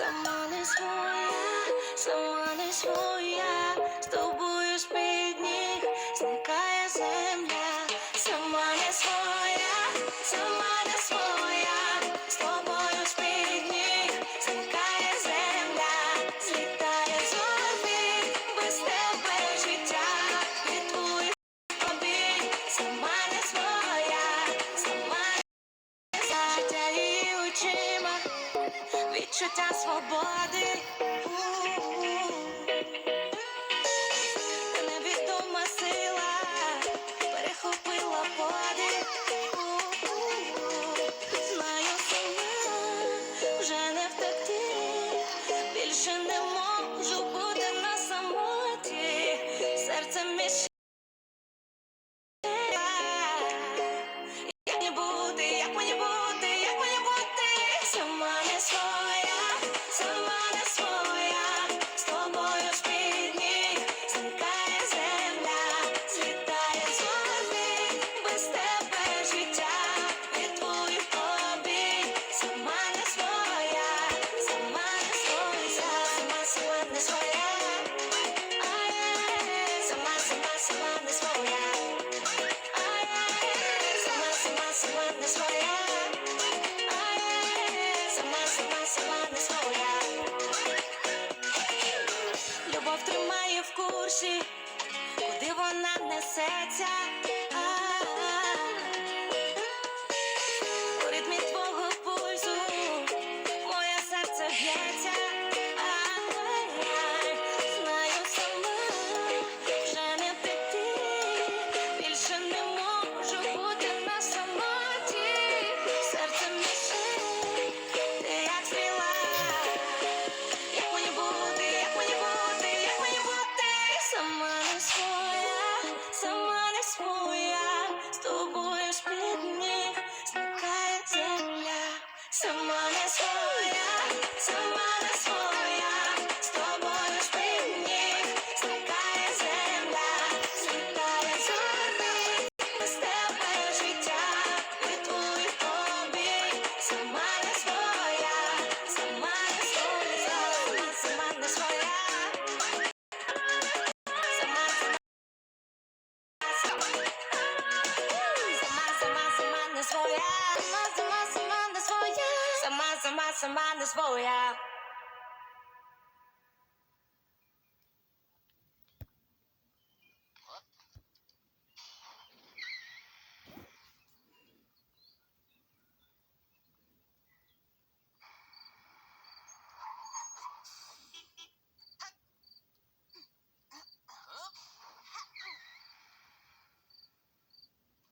сама не своя, сама не своя, з тобою ж під ніг зникає земля, сама. відчуття свободи. Невідома сила перехопила подих. Вже не втекти, більше не можу бути на самоті, серце між. Як мені буде, як мені бути. Любов тримає в курсі, куди вона несеться. тобою ж під них зникає земля, сама не сама. this for ya. Someone, some, someone, this for ya. Someone, someone, someone, this for ya.